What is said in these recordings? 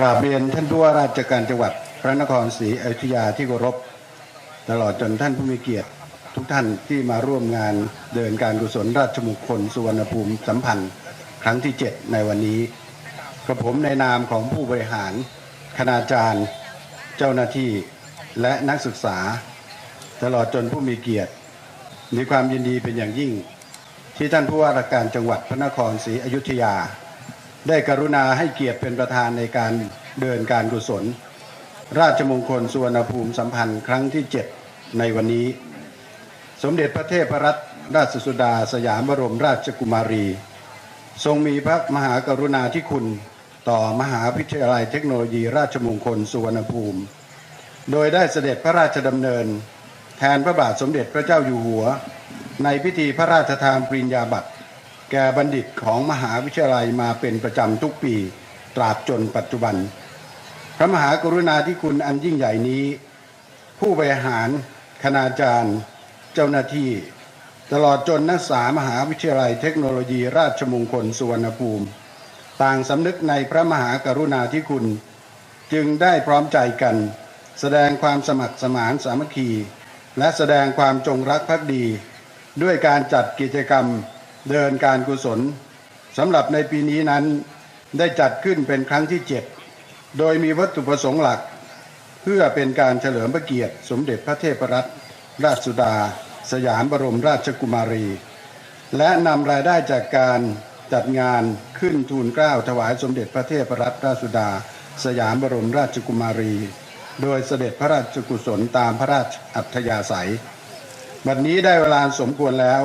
กราบเรียนท่านผู้ว่าราชการจังหวัดพระนครศรีอยุธยาที่เคารพตลอดจนท่านผู้มีเกียรติทุกท่านที่มาร่วมงานเดินการกุศลราชมงคลสุวรรณภูมิสัมพันธ์ครั้งที่ 7 ในวันนี้กระผมในนามของผู้บริหาร คณาจารย์ เจ้าหน้าที่และนักศึกษา ตลอดจนผู้มีเกียรติ มีความยินดีเป็นอย่างยิ่ง ที่ท่านผู้ว่าราชการจังหวัดพระนครศรีอยุธยา ได้กรุณาให้เกียรติเป็นประธานในการ เดินการกุศล ราชมงคลสุวรรณภูมิสัมพันธ์ครั้งที่ 7 ในวันนี้ สมเด็จพระเทพรัตนราชสุดาสยามบรมราชกุมารี ทรงมีพระมหากรุณาธิคุณต่อมหาวิทยาลัยเทคโนโลยีราชมงคลสุวรรณภูมิ โดยได้เสด็จพระราชดำเนิน แทนพระบาทสมเด็จพระเจ้าอยู่หัว ในพิธีพระราชทานปริญญาบัตร แก่บัณฑิตของมหาวิทยาลัยมาเป็นประจำทุกปี ตราบจนปัจจุบัน พระมหากรุณาธิคุณอันยิ่งใหญ่นี้ ผู้บริหารคณาจารย์ เจ้าหน้าที่ ตลอดจนนักศึกษามหาวิทยาลัยเทคโนโลยีราชมงคลสุวรรณภูมิ ต่างสำนึกในพระมหากรุณาธิคุณ จึงได้พร้อมใจกัน แสดงความสมัครสมานสามัคคี และแสดงความจงรักภักดี ด้วยการจัดกิจกรรมเดินการกุศลสำหรับในปีนี้นั้นได้จัดขึ้นเป็นครั้งที่ 7 โดยมีวัตถุประสงค์หลัก เพื่อเป็นการเฉลิมพระเกียรติ สมเด็จพระเทพรัตนราชสุดา สยามบรมราชกุมารี และนำรายได้จากการจัดงานขึ้นทูลเกล้าถวายสมเด็จพระเทพรัตนราชสุดา สยามบรมราชกุมารี โดยเสด็จพระราชกุศลตามพระราชอัธยาศัยบัดนี้ได้เวลาสมควรแล้ว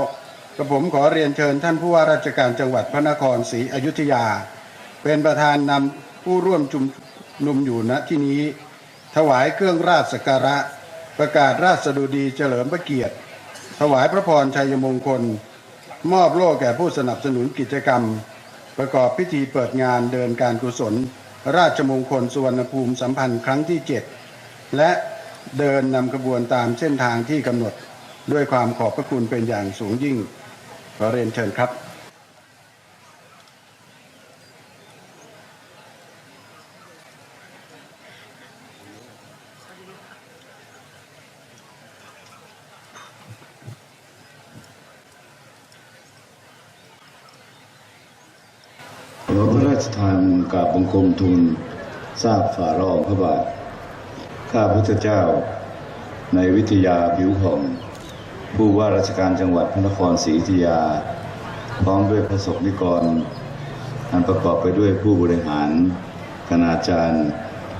กระผมขอเรียนเชิญท่านผู้ว่าราชการจังหวัดพระนครศรีอยุธยา เป็นประธานนำผู้ร่วมชุม นุมอยู่ณที่นี้ ถวายเครื่องราชสักการะ ประกาศราชดุดีเฉลิมพระเกียรติ ถวายพระพรชัยมงคล มอบโล่แก่ผู้สนับสนุนกิจกรรม ประกอบพิธีเปิดงานเดินการกุศล ราชมงคลสุวรรณภูมิสัมพันธ์ครั้งที่ 7 และเดินนำขบวนตามเส้นทางที่กำหนดด้วยความขอบพระคุณเป็นอย่างสูงยิ่งขอเรียนเชิญครับ ขอพระราชทานกราบบังคม ทูลทราบฝ่าละองพระบาท ข้าพุทธเจ้า ในวิทยาผิวผ่องผู้ว่าราชการจังหวัดพระนครศรีอยุธยา พร้อมด้วยพระสงฆ์นิกร อันประกอบไปด้วยผู้บริหาร คณาจารย์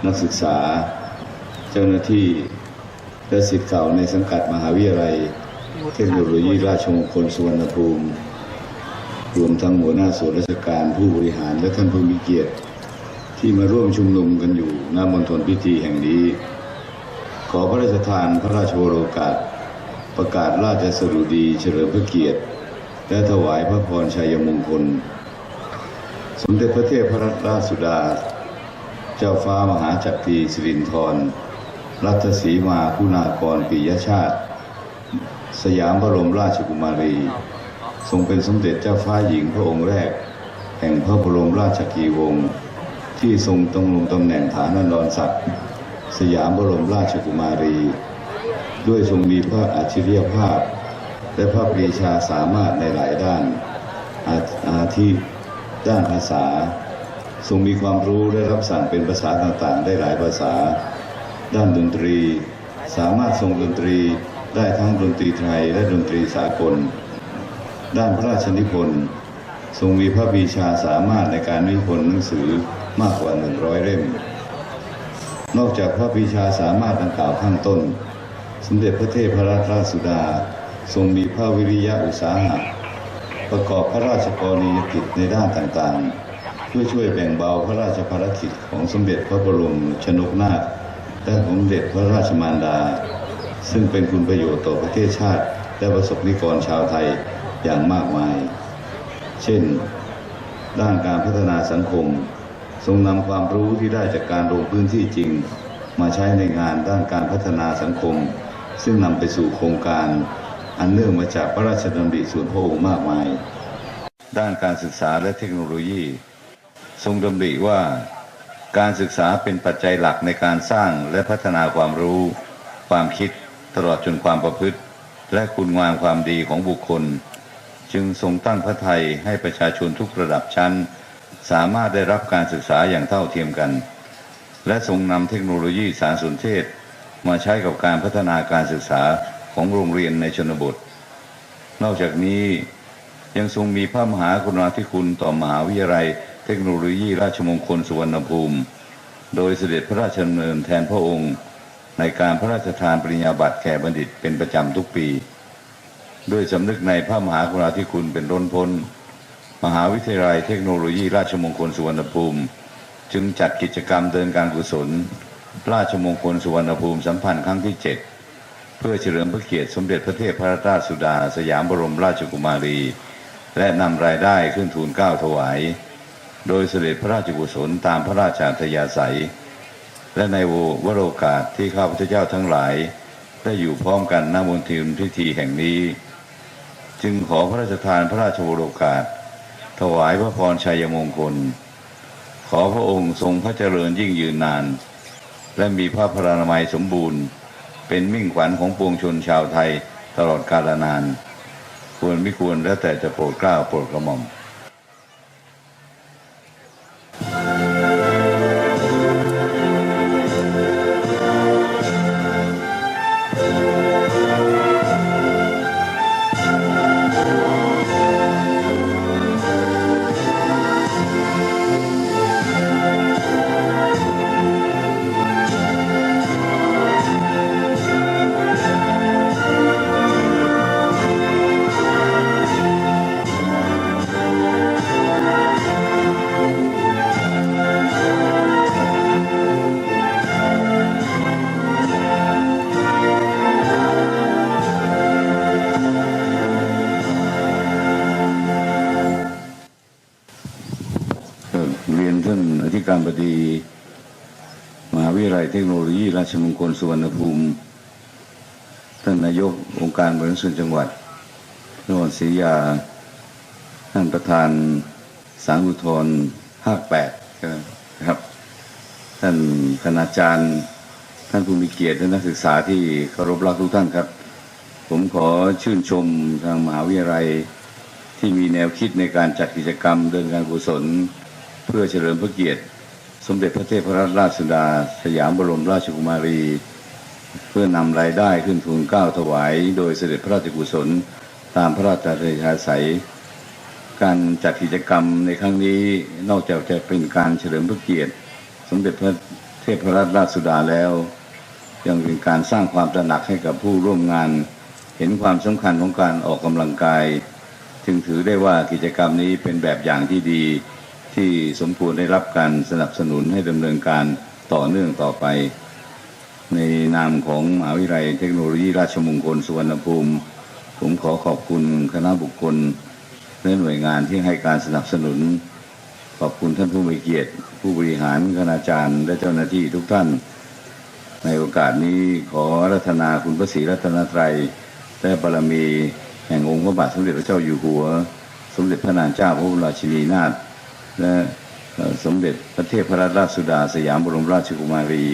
นักศึกษา เจ้าหน้าที่ และศิษย์เก่าในสังกัดมหาวิทยาลัย เทคโนโลยีราชมงคลสุวรรณภูมิ รวมทั้งหัวหน้าส่วนราชการผู้บริหารและท่านผู้มีเกียรติ ที่มาร่วมชุมนุมกันอยู่ณมณฑลพิธีแห่งนี้ ขอพระราชทานพระราชโอรกาส ประกาศราชสดุดีเฉลิมพระเกียรติ และถวายพระพรชัยมงคล สมเด็จพระเทพรัตนราชสุดา เจ้าฟ้ามหาจักรีสิรินธรรัตสีมาคุณากรปิยชาติ สยามบรมราชกุมารี ทรงเป็นสมเด็จเจ้าฟ้าหญิงพระองค์แรก แห่งพระบรมราชกีวงศ์ ที่ทรงตรงลงตำแหน่งฐานันดรศักดิ์สยามบรมราชกุมารี ด้วยทรงมีพระอัจฉริยภาพ และพระปรีชาสามารถในหลายด้านอาอาทิด้านภาษา ทรงมีความรู้ได้รับสั่งเป็นภาษาต่างๆ ได้หลายภาษา ด้านดนตรี สามารถทรงดนตรีได้ทั้งดนตรีไทยและดนตรีสากล ด้านพระราชนิพนธ์ทรงมีพระปรีชาสามารถในการนิพนธ์หนังสือ มากกว่า 100 เล่ม นอกจากพระปรีชาสามารถดังกล่าวข้างต้น สมเด็จพระเทพรัตนราชสุดา ทรงมีพระวิริยะอุตสาหะ ประกอบพระราชกรณียกิจในด้านต่างๆ เพื่อช่วยแบ่งเบาพระราชภารกิจของสมเด็จพระบรมชนกนาถและสมเด็จพระราชมารดา ซึ่งเป็นคุณประโยชน์ต่อประเทศชาติ และประสบนิกรชาวไทยอย่างมากมาย เช่น ด้านการพัฒนาสังคม ทรงนำความรู้ที่ได้จากการลงพื้นที่จริง มาใช้ในงานด้านการพัฒนาสังคม ซึ่งนำไปสู่โครงการอันเนื่องมาจากพระราชดำริส่วนพระองค์มากมาย ด้านการศึกษาและเทคโนโลยี ทรงดำริว่าการศึกษาเป็นปัจจัยหลักในการสร้างและพัฒนาความรู้ ความคิดตลอดจนความประพฤติ และคุณงามความดีของบุคคล จึงทรงตั้งพระไทยให้ประชาชนทุกระดับชั้น สามารถได้รับการศึกษาอย่างเท่าเทียมกัน และทรงนำเทคโนโลยีสารสนเทศ มาใช้กับการพัฒนาการศึกษาของโรงเรียนในชนบท นอกจากนี้ยังทรงมีพระมหากรุณาธิคุณต่อมหาวิทยาลัย เทคโนโลยีราชมงคลสุวรรณภูมิ โดยเสด็จพระราชดำเนินแทนพระองค์ ในการพระราชทานปริญญาบัตรแก่บัณฑิตเป็นประจำทุกปี ด้วยสำนึกในพระมหากรุณาธิคุณเป็นล้นพ้น มหาวิทยาลัยเทคโนโลยีราชมงคลสุวรรณภูมิ จึงจัดกิจกรรมเดินการกุศล ราชมงคลสุวรรณภูมิสัมพันธ์ครั้งที่ 7 เพื่อเฉลิมพระเกียรติสมเด็จพระเทพพระราชสุดา สยามบรมราชกุมารี และนำรายได้ขึ้นทูลเก้าถวาย โดยเสด็จพระราชกุศลตามพระราชอัธยาศัย และในวโรกาสที่ข้าพเจ้าทั้งหลาย ได้อยู่พร้อมกันณมณฑลพิธีแห่งนี้ จึงขอพระราชทานพระราชวโรกาส ถวายพระพรชัยมงคล ขอพระองค์ทรงพระเจริญยิ่งยืนนาน และมีพระพรานามัยสมบูรณ์ เป็นมิ่งขวัญของปวงชนชาวไทยตลอดกาลนาน ควรไม่ควรแล้วแต่จะโปรดเกล้าโปรดกระหม่อม ดี มหาวิทยาลัยเทคโนโลยี ราชมงคลสุวรรณภูมิท่านนายกองค์การบริหารส่วนจังหวัดนครศรียา ท่านประธานสารอุทธรภาคแปดครับ ท่านคณาจารย์ ท่านผู้มีเกียรติท่านนักศึกษาที่เคารพรักทุกท่านครับ ผมขอชื่นชมทางมหาวิทยาลัยที่มีแนวคิดในการจัดกิจกรรมเดินการกุศล เพื่อเฉลิมพระเกียรติ สมเด็จพระเทพรัตนราชสุดา สยามบรมราชกุมารี เพื่อนำรายได้ขึ้นทูลเกล้าถวาย โดยเสด็จพระราชกุศลตามพระราชอัธยาศัย การจัดกิจกรรมในครั้งนี้นอกจากจะเป็นการเฉลิมพระเกียรติ สมเด็จพระเทพรัตนราชสุดาแล้ว ยังเป็นการสร้างความตระหนักให้กับผู้ร่วมงาน เห็นความสำคัญของการออกกำลังกาย จึงถือได้ว่ากิจกรรมนี้เป็นแบบอย่างที่ดี ที่สมควรได้รับการสนับสนุนให้ดำเนินการต่อเนื่องต่อไป ในนามของมหาวิทยาลัยเทคโนโลยีราชมงคลสุวรรณภูมิ ผมขอขอบคุณคณะบุคคลและหน่วยงานที่ให้การสนับสนุน ขอบคุณท่านผู้มีเกียรติ ผู้บริหารคณาจารย์ และเจ้าหน้าที่ทุกท่าน ในโอกาสนี้ขอรัตนาคุณพระศรีรัตนตรัยและบารมีแห่งองค์พระบาทสมเด็จพระเจ้าอยู่หัว สมเด็จพระนางเจ้าพระบรมราชินีนาถ และสมเด็จพระเทพรัตนราชสุดาสยามบรมราชกุมารี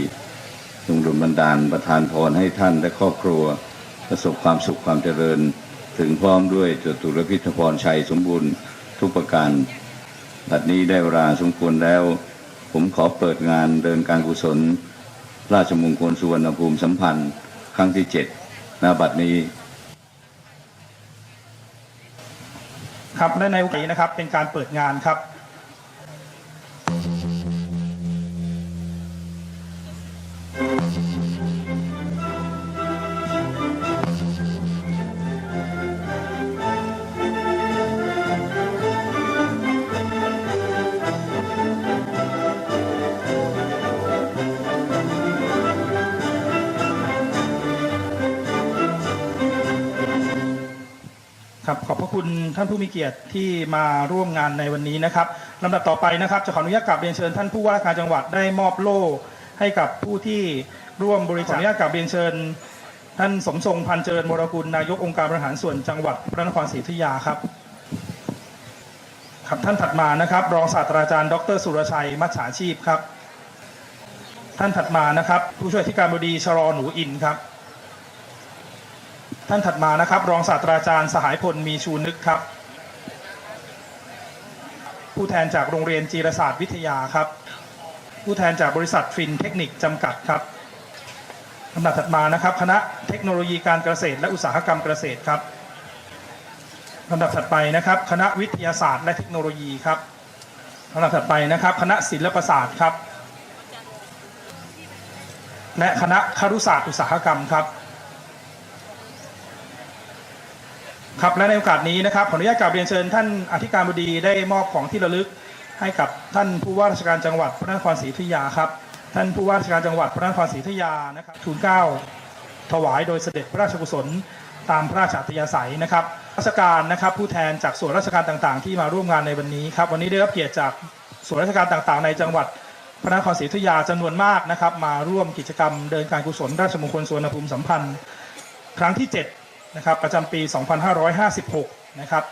ทรงดลบันดาลประทานพรให้ท่านและครอบครัว ประสบความสุขความเจริญ ถึงพร้อมด้วยจตุรพิธพรชัยสมบูรณ์ทุกประการบัดนี้ได้เวลาสมควรแล้ว ผมขอเปิดงานเดินการกุศล ราชมงคลสุวรรณภูมิสัมพันธ์ ครั้งที่เจ็ดณบัดนี้ครับและในโอกาสนี้นะครับเป็นการเปิดงานครับ ระคุณท่านผู้มีเกียรติที่มาร่วมงานในวันนี้นะครับลำดับต่อไปนะครับจะขออนุญาตกราบเรียนเชิญท่านผู้ว่าราชการจังหวัดได้มอบโล่ให้กับผู้ที่ร่วมบริจาคขออนุญาตกราบเรียนเชิญ ท่านสมทรงพันเจริญวรกุลนายกองค์การบริหารส่วนจังหวัดพระนครศรีอยุธยาครับครับท่านถัดมานะครับ รองศาสตราจารย์ ดร สุรชัย มัจฉาชีพครับ ท่านถัดมานะครับ ผู้ช่วยที่การบดีชรอหนูอินครับ ท่านถัดมานะครับ รองศาสตราจารย์สหายพลมีชูนึกครับ ผู้แทนจากโรงเรียนจีรศาสตร์วิทยาครับ ผู้แทนจากบริษัทฟินเทคนิคจำกัดครับลำดับถัดมานะครับ คณะเทคโนโลยีการเกษตร และอุตสาหกรรมเกษตรครับลำดับถัดไปนะครับ คณะวิทยาศาสตร์และเทคโนโลยีครับลำดับถัดไปนะครับ คณะศิลปศาสตร์ครับ และคณะครุศาสตร์อุตสาหกรรมครับ ครับและในโอกาสนี้นะครับขออนุญาตกราบเรียนเชิญท่านอธิการบดีได้มอบของที่ระลึกให้กับท่านผู้ว่าราชการจังหวัดพระนครศรีอยุธยาครับ ท่านผู้ว่าราชการจังหวัดพระนครศรีอยุธยานะครับทูลเกล้าถวายโดยเสด็จพระราชกุศลตามพระราชอัธยาศัยนะครับราชการนะครับผู้แทนจากส่วนราชการต่างๆ ที่มาร่วมงานในวันนี้ครับวันนี้ได้รับเกียรติจากส่วนราชการต่างๆ ในจังหวัดพระนครศรีอยุธยาจำนวนมากนะครับ มาร่วมกิจกรรมเดินการกุศลราชมงคลสวรรณภูมิสัมพันธ์ ครั้งที่ 7 นะครับประจำปี 2556 นะครับ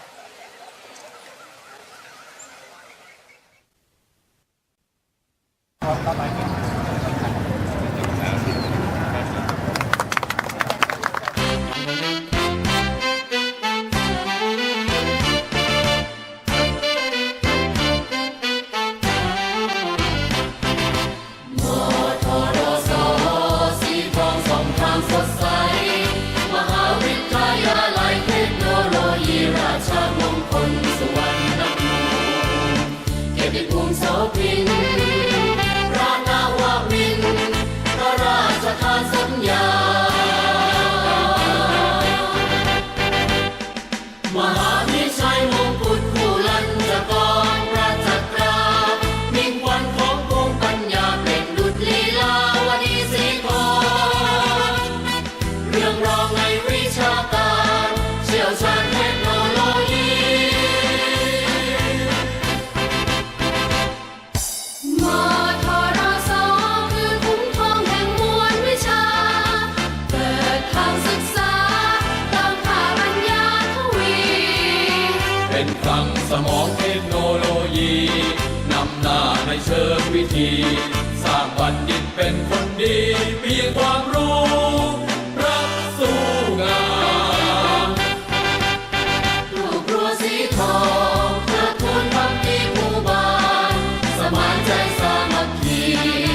ทีสร้างบัณฑิตเป็นคนดีมีความรู้รับสู้งานลูกครัวสีทองเพื่อทูลพักดีหมู่บ้านสมานใจสามัคคี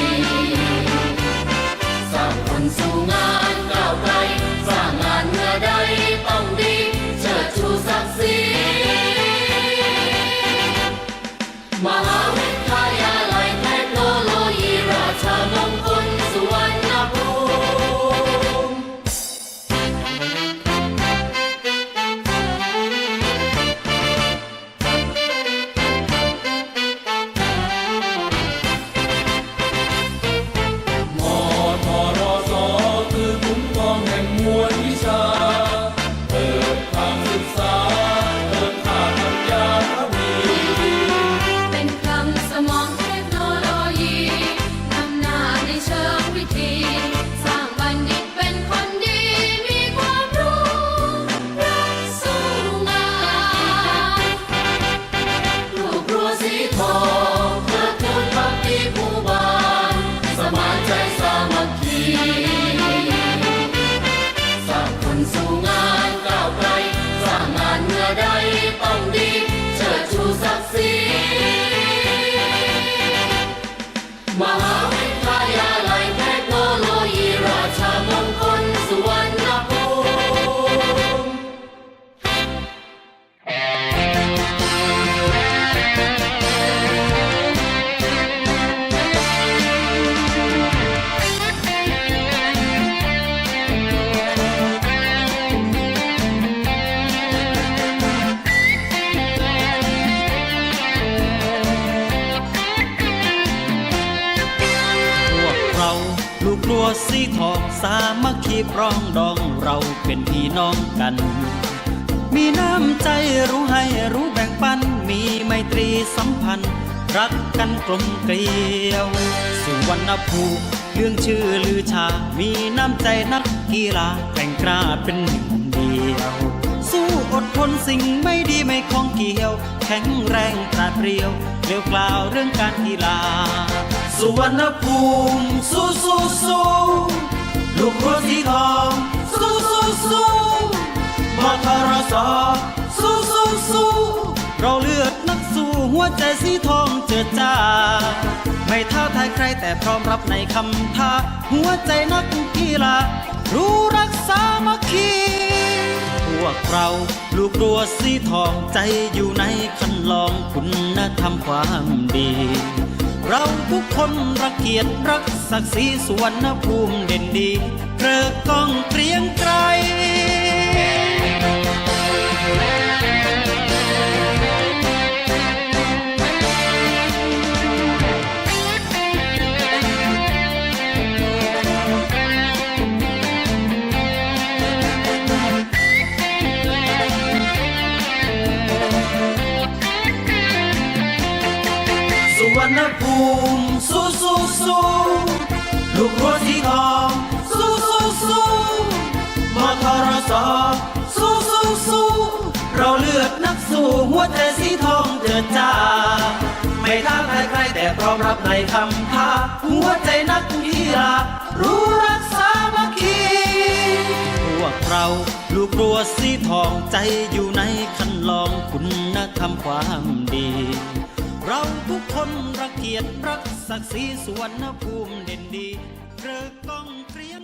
สีทองสามัคคีปรองดองเราเป็นพี่น้องกัน มีน้ำใจรู้ให้รู้แบ่งปัน มีไมตรีสัมพันธ์ รักกันกลมเกลียว สุวรรณภูมิเรื่องชื่อลือชา มีน้ำใจนักกีฬาแข่งกล้าเป็นหนึ่งเดียว สู้อดทนสิ่งไม่ดีไม่คล้องเกี่ยว ข็งแรงปราดเปรียวเกลียวกล่าวเรื่องการกีฬา สุวรรณภูมิสู้สู้สู้ลูกรัวสีทองสู้สู้สู้มทรสสู้สู้สู้เราเลือดนักสู้หัวใจสีทองเจิดจ้า ไม่ท้าทายใครแต่พร้อมรับในคำท้า หัวใจนักกีฬารู้รักสามัคคี วกเรา ลูกรัวสีทองใจอยู่ในคันลองคุณธรรมความดี เราทุกคนรักเกียรติรักศักดิ์ศรีสุวรรณภูมิเด่นดีเกริกก้องเกรียงไกร มสู้สู้สู้ลูกรัวสีทองสู้สู้สู้มาทรสสู้สู้สู้เราเลือดนักสู้หัวใจสีทองเจิดจ้าไม่ท้าทายใครแต่พร้อมรับในคำท้าหัวใจนักกีฬารู้รักสามัคคีพวกเราลูกรัวสีทองใจอยู่ในคันลองคุณธรรมความดี เราทุกคนรักเกียรติรักศักดิ์ศรีสวนภูมิเด่นดีเรือกก้องเตรียม